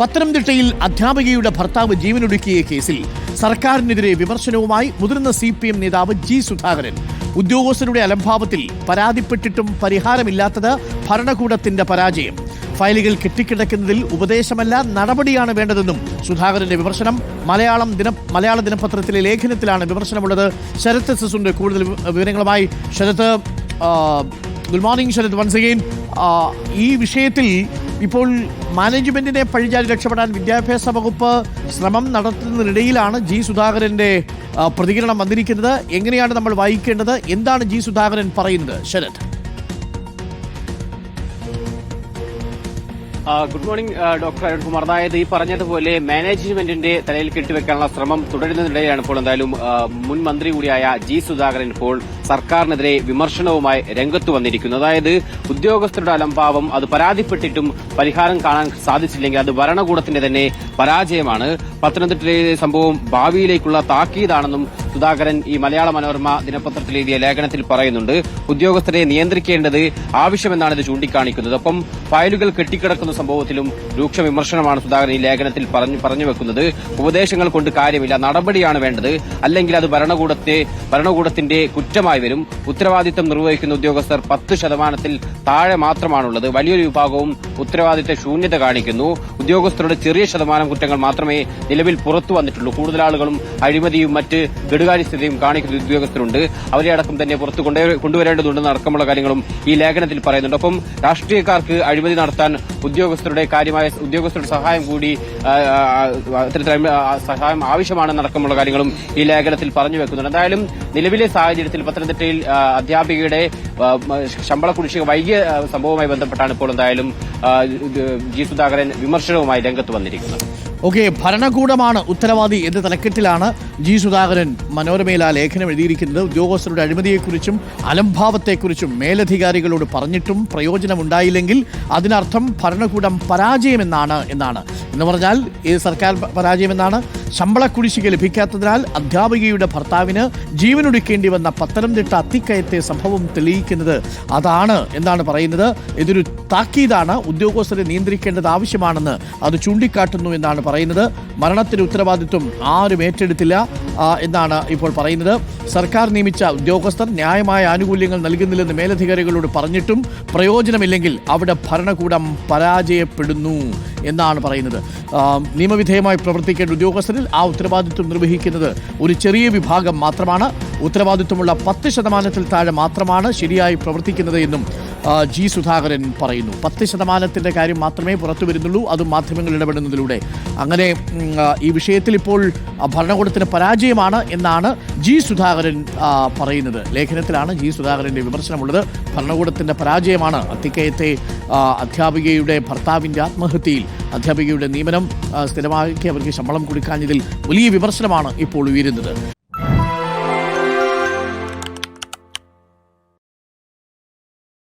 പത്തനംതിട്ടയിൽ അധ്യാപികയുടെ ഭർത്താവ് ജീവനൊടുക്കിയ കേസിൽ സർക്കാരിനെതിരെ വിമർശനവുമായി മുതിർന്ന സി പി എം നേതാവ് ജി സുധാകരൻ. ഉദ്യോഗസ്ഥരുടെ അലംഭാവത്തിൽ പരാതിപ്പെട്ടിട്ടും പരിഹാരമില്ലാത്തത് ഭരണകൂടത്തിന്റെ പരാജയം. ഫയലുകൾ കെട്ടിക്കിടക്കുന്നതിൽ ഉപദേശമല്ല നടപടിയാണ് വേണ്ടതെന്നും സുധാകരന്റെ വിമർശനം മലയാളം ദിന മലയാള ദിനപത്രത്തിലെ ലേഖനത്തിലാണ് വിമർശനമുള്ളത്. ശരത് സസുന്റെ കൂടുതൽ വിവരങ്ങളുമായി Sarath good morning Sarath. Once again ഈ വിഷയത്തിൽ ഇപ്പോൾ മാനേജ്മെന്റിനെ പഴിചാരി രക്ഷപ്പെടാൻ വിദ്യാഭ്യാസ വകുപ്പ് ശ്രമം നടത്തുന്നതിനിടയിലാണ് ജി സുധാകരന്റെ പ്രതികരണം വന്നിരിക്കുന്നത്. എങ്ങനെയാണ് നമ്മൾ വായിക്കേണ്ടത്? എന്താണ് ജി സുധാകരൻ പറയുന്നത്? Sarath. Good morning doctor Arunkumar. അതായത് ഈ പറഞ്ഞതുപോലെ മാനേജ്മെന്റിന്റെ തലയിൽ കെട്ടിവെക്കാനുള്ള ശ്രമം തുടരുന്നതിനിടെയാണ് ഇപ്പോൾ എന്തായാലും മുൻ മന്ത്രി കൂടിയായ ജി സുധാകരൻ ഇപ്പോൾ സർക്കാരിനെതിരെ വിമർശനവുമായി രംഗത്തു വന്നിരിക്കുന്നു. അതായത് ഉദ്യോഗസ്ഥരുടെ അലംഭാവം അത് പരാതിപ്പെട്ടിട്ടും പരിഹാരം കാണാൻ സാധിച്ചില്ലെങ്കിൽ അത് ഭരണകൂടത്തിന്റെ തന്നെ പരാജയമാണ്. പത്തനംതിട്ടയിലെ സംഭവം ഭാവിയിലേക്കുള്ള താക്കീതാണെന്നും സുധാകരൻ ഈ മലയാള മനോരമ ദിനപത്രത്തിൽ എഴുതിയ ലേഖനത്തിൽ പറയുന്നുണ്ട് ഉദ്യോഗസ്ഥരെ നിയന്ത്രിക്കേണ്ടത് ആവശ്യമെന്നാണ് ഇത് ചൂണ്ടിക്കാണിക്കുന്നത്. ഒപ്പം ഫയലുകൾ കെട്ടിക്കിടക്കുന്ന സംഭവത്തിലും രൂക്ഷ വിമർശനമാണ് സുധാകരൻ ഈ ലേഖനത്തിൽ പറഞ്ഞു വെക്കുന്നത്. ഉപദേശങ്ങൾ കൊണ്ട് കാര്യമില്ല നടപടിയാണ് വേണ്ടത്. അല്ലെങ്കിൽ അത് ഭരണകൂടത്തെ ഭരണകൂടത്തിന്റെ കുറ്റമായി വരും. ഉത്തരവാദിത്തം നിർവഹിക്കുന്ന ഉദ്യോഗസ്ഥർ പത്ത് ശതമാനത്തിൽ താഴെ മാത്രമാണുള്ളത്. വലിയൊരു വിഭാഗവും ഉത്തരവാദിത്ത ശൂന്യത കാണിക്കുന്നു. ഉദ്യോഗസ്ഥരുടെ ചെറിയ ശതമാനം കുറ്റങ്ങൾ മാത്രമേ നിലവിൽ പുറത്തു വന്നിട്ടുള്ളൂ. കൂടുതൽ ആളുകളും അഴിമതിയും മറ്റ് കെടുകാര്യസ്ഥതയും കാണിക്കുന്ന ഉദ്യോഗസ്ഥരുണ്ട്. അവരെ അടക്കം തന്നെ പുറത്തു കൊണ്ടേ- കൊണ്ടുവരേണ്ടതുണ്ടെന്ന് അടക്കമുള്ള കാര്യങ്ങളും ഈ ലേഖനത്തിൽ പറയുന്നുണ്ട്. ഒപ്പം രാഷ്ട്രീയക്കാർക്ക് അഴിമതി നടത്താൻ ഉദ്യോഗസ്ഥരുടെ കാര്യമായ ഉദ്യോഗസ്ഥരുടെ സഹായം കൂടി സഹായം സഹായം ആവശ്യമാണെന്നടക്കമുള്ള കാര്യങ്ങളും ഈ ലേഖനത്തിൽ പറഞ്ഞു വെക്കുന്നുണ്ട്. എന്തായാലും നിലവിലെ സാഹചര്യത്തിൽ പത്തനംതിട്ടയിൽ അധ്യാപികയുടെ ശമ്പള കുടിശ്ശിക വൈകിയ സംഭവവുമായി ബന്ധപ്പെട്ടാണ് ഇപ്പോൾ എന്തായാലും ജി സുധാകരൻ വിമർശനവുമായി രംഗത്ത് വന്നിരിക്കുന്നത്. ഓക്കെ ഭരണകൂടമാണ് ഉത്തരവാദി എന്ന തലക്കെട്ടിലാണ് ജി സുധാകരൻ മനോരമയിൽ ആ ലേഖനം എഴുതിയിരിക്കുന്നത്. ഉദ്യോഗസ്ഥരുടെ അഴിമതിയെക്കുറിച്ചും അലംഭാവത്തെക്കുറിച്ചും മേലധികാരികളോട് പറഞ്ഞിട്ടും പ്രയോജനമുണ്ടായില്ലെങ്കിൽ അതിനർത്ഥം ഭരണകൂടം പരാജയമെന്നാണ് എന്നാണ്. എന്ന് പറഞ്ഞാൽ ഈ സർക്കാർ പരാജയമെന്നാണ്. ശമ്പള കുടിശ്ശിക ലഭിക്കാത്തതിനാൽ അധ്യാപികയുടെ ഭർത്താവിന് ജീവനൊടുക്കേണ്ടി വന്ന പത്തനംതിട്ട അത്തിക്കയത്തെ സംഭവം തെളിയിക്കുന്നത് അതാണ് എന്നാണ് പറയുന്നത്. ഇതൊരു താക്കീതാണ്. ഉദ്യോഗസ്ഥരെ നിയന്ത്രിക്കേണ്ടത് ആവശ്യമാണെന്ന് അത് ചൂണ്ടിക്കാട്ടുന്നു എന്നാണ് പറയുന്നത്. മരണത്തിന് ഉത്തരവാദിത്വം ആരും ഏറ്റെടുത്തില്ല എന്നാണ് ഇപ്പോൾ പറയുന്നത്. സർക്കാർ നിയമിച്ച ഉദ്യോഗസ്ഥർ ന്യായമായ ആനുകൂല്യങ്ങൾ നൽകുന്നില്ലെന്ന് മേലധികാരികളോട് പറഞ്ഞിട്ടും പ്രയോജനമില്ലെങ്കിൽ അവിടെ ഭരണകൂടം പരാജയപ്പെടുന്നു. എന്നാണ് പറയുന്നത്. നിയമവിധേയമായി പ്രവർത്തിക്കേണ്ട ഉദ്യോഗസ്ഥരിൽ ആ ഉത്തരവാദിത്വം നിർവഹിക്കുന്നത് ഒരു ചെറിയ വിഭാഗം മാത്രമാണ്. ഉത്തരവാദിത്വമുള്ള പത്ത് ശതമാനത്തിൽ താഴെ മാത്രമാണ് ശരിയായി പ്രവർത്തിക്കുന്നത് എന്നും ജി സുധാകരൻ പറയുന്നു. പത്ത് ശതമാനത്തിന്റെ കാര്യം മാത്രമേ പുറത്തു വരുന്നുള്ളൂ അതും മാധ്യമങ്ങൾ ഇടപെടുന്നതിലൂടെ. അങ്ങനെ ഈ വിഷയത്തിൽ ഇപ്പോൾ ഭരണകൂടത്തിന് പരാജയമാണ് എന്നാണ് ജി സുധാകരൻ പറയുന്നത്. ലേഖനത്തിലാണ് ജി സുധാകരന്റെ വിമർശനമുള്ളത്. ഭരണകൂടത്തിന്റെ പരാജയമാണ് അത്തിക്കയത്തെ അധ്യാപികയുടെ ഭർത്താവിന്റെ ആത്മഹത്യയിൽ അധ്യാപികയുടെ നിയമനം സ്ഥിരമാക്കി അവർക്ക് ശമ്പളം കൊടുക്കാഞ്ഞതിൽ വലിയ വിമർശനമാണ് ഇപ്പോൾ ഉയരുന്നത്.